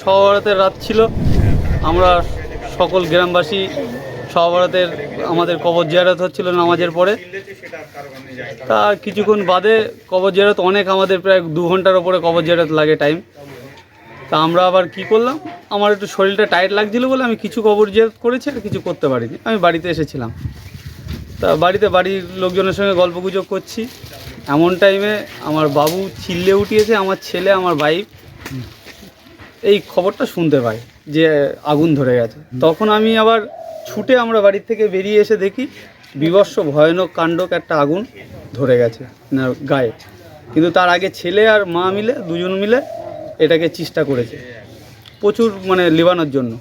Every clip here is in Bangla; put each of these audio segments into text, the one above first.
সহবরাতের রাত ছিল। আমরা সকল গ্রামবাসী সহবরাতের আমাদের কবর জিয়ারত হচ্ছিল নামাজের পরে। তা কিছুক্ষণ বাদে কবর জিয়ারত অনেক আমাদের প্রায় দু ঘণ্টার ওপরে কবর জিয়ারত লাগে টাইম তা আমরা আবার কি করলাম? আমার একটু শরীরটা টাইট লাগছিল বলে আমি কিছু কবর জিয়ারত করেছি আর কিছু করতে পারিনি। আমি বাড়িতে এসেছিলাম। তা বাড়িতে বাড়ির লোকজনের সঙ্গে গল্প গুজব করছি। এমন টাইমে আমার বাবু চিল্লে উঠিয়েছে, আমার ছেলে, আমার ভাই এই খবরটা শুনতে পাই যে আগুন ধরে গেছে। তখন আমি আবার ছুটে আমরা বাড়ির থেকে বেরিয়ে এসে দেখি বিভৎস ভয়ানক কাণ্ডক একটা আগুন ধরে গেছে না গায়ে। কিন্তু তার আগে ছেলে আর মা মিলে দুজন মিলে এটাকে চেষ্টা করেছে। প্রচুর মানে লিবানোর জন্য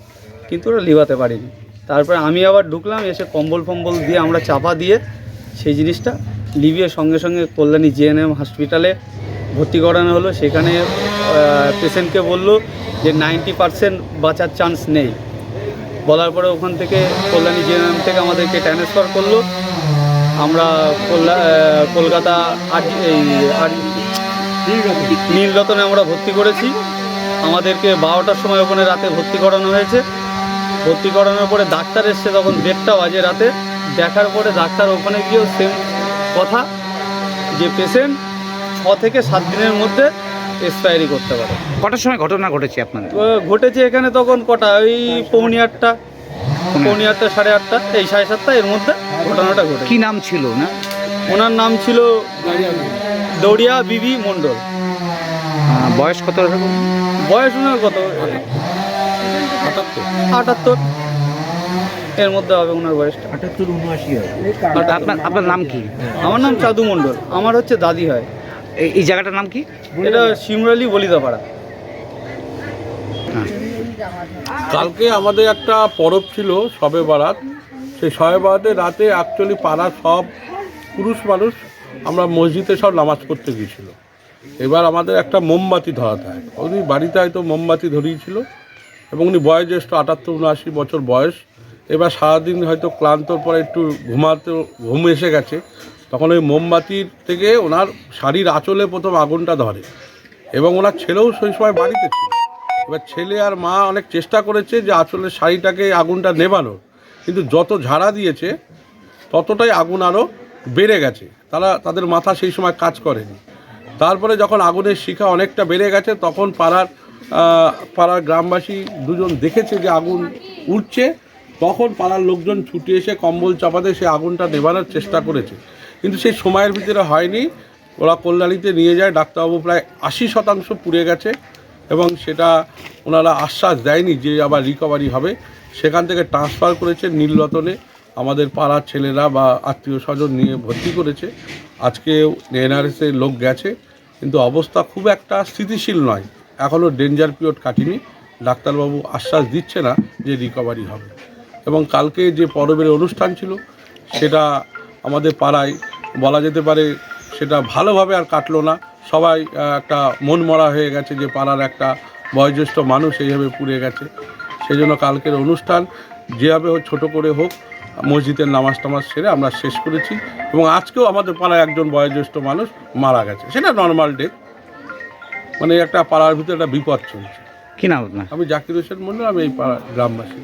কিন্তু ওরা লিবাতে পারিনি। তারপরে আমি আবার ঢুকলাম এসে কম্বল ফম্বল দিয়ে আমরা চাপা দিয়ে সেই জিনিসটা লিবিয়ে সঙ্গে সঙ্গে কল্যাণী জিএনএম হসপিটালে ভর্তি করানো হলো। সেখানে পেশেন্টকে বলল যে নাইনটি পারসেন্ট বাঁচার চান্স নেই। বলার পরে ওখান থেকে কল্যাণী জিএনএম থেকে আমাদেরকে ট্রান্সফার করল। আমরা কলকাতা আর নীলরতনে আমরা ভর্তি করেছি। আমাদেরকে বারোটার সময় ওখানে রাতে ভর্তি করানো হয়েছে। ভর্তি করানোর পরে ডাক্তার এসছে তখন দেড়টা বাজে রাতে। দেখার পরে ডাক্তার ওখানে গিয়েও সেম কথা, যে পেশেন্ট ছ থেকে সাত দিনের মধ্যে এক্সপায়ারি করতে পারে। কটার সময় ঘটনা ঘটেছে আপনাদের? তো ঘটেছে এখানে তখন কটা? ওই পৌনি আটটা। পৌনি আটটা। সাড়ে আটটা এই সাড়ে সাতটা এর মধ্যে ঘটনাটা ঘটে কি নাম ছিল না ওনার নাম ছিল দৌড়িয়া বিবি মণ্ডল। বয়স কত? বয়স ওনার কত? আটাত্তর। এর মধ্যে হবে ওনার বয়সটা। আপনার আপনার নাম কি? আমার নাম চাদু মণ্ডল। আমার হচ্ছে দাদি হয়। এই- এই জায়গাটার নাম কি? এটা শিমরালি বলিদাপাড়া। কালকে আমাদের একটা পরব ছিল সবে বারাত। সেই সবে বারাতে রাতে অ্যাকচুয়ালি পাড়ার সব পুরুষ মানুষ আমরা মসজিদে সব নামাজ পড়তে গিয়েছিল। এবার আমাদের একটা মোমবাতি ধরাতে হয়। উনি বাড়িতে হয়তো মোমবাতি ধরিয়েছিল এবং উনি বয়োজ্যেষ্ঠ আটাত্তর উনআশি বছর বয়স। এবার সারাদিন হয়তো ক্লান্তর পরে একটু ঘুমাতে ঘুম এসে গেছে। তখন ওই মোমবাতির থেকে ওনার শাড়ির আঁচলে প্রথম আগুনটা ধরে এবং ওনার ছেলেও সেই সময় বাড়িতে ছিল। এবার ছেলে আর মা অনেক চেষ্টা করেছে যে আঁচলের শাড়িটাকে আগুনটা নেবানোর কিন্তু যত ঝাড়া দিয়েছে, ততটাই আগুন আরও বেড়ে গেছে। তারা, তাদের মাথা সেই সময় কাজ করেনি। তারপরে যখন আগুনের শিখা অনেকটা বেড়ে গেছে, তখন পাড়ার পাড়ার গ্রামবাসী দুজন দেখেছে যে আগুন উঠছে তখন পাড়ার লোকজন ছুটে এসে কম্বল চাপাতে সে আগুনটা নেবানোর চেষ্টা করেছে। কিন্তু সেই সময়ের ভিতরে হয়নি। ওরা কল্যাণীতে নিয়ে যায়, ডাক্তারবাবু প্রায় আশি শতাংশ পুড়ে গেছে এবং সেটা ওনারা আশ্বাস দেয়নি যে আবার রিকভারি হবে। সেখান থেকে ট্রান্সফার করেছে নীলরতনে। আমাদের পাড়ার ছেলেরা বা আত্মীয় স্বজন নিয়ে ভর্তি করেছে। আজকে এনআরএসের লোক গেছে। কিন্তু অবস্থা খুব একটা স্থিতিশীল নয়। এখনও ডেঞ্জার পিরিয়ড কাটিনি। ডাক্তারবাবু আশ্বাস দিচ্ছে না যে রিকভারি হবে। এবং কালকে যে পরবের অনুষ্ঠান ছিল, সেটা আমাদের পাড়ায় বলা যেতে পারে সেটা ভালোভাবে আর কাটলো না। সবাই একটা মন মরা হয়ে গেছে যে পাড়ার একটা বয়োজ্যেষ্ঠ মানুষ এইভাবে পুড়ে গেছে। সেই জন্য কালকের অনুষ্ঠান যেভাবে হোক ছোটো করে হোক মসজিদের নামাজ টামাজ সেরে আমরা শেষ করেছি এবং আজকেও আমাদের পাড়ায় একজন বয়োজ্যেষ্ঠ মানুষ মারা গেছে। সেটা নর্মাল ডেথ মানে একটা পাড়ার ভিতরে একটা বিপদ চলছে। কি নাম আপনার? আমি জাকির হোসেন মন্ডল আমি এই পাড়া গ্রামবাসী।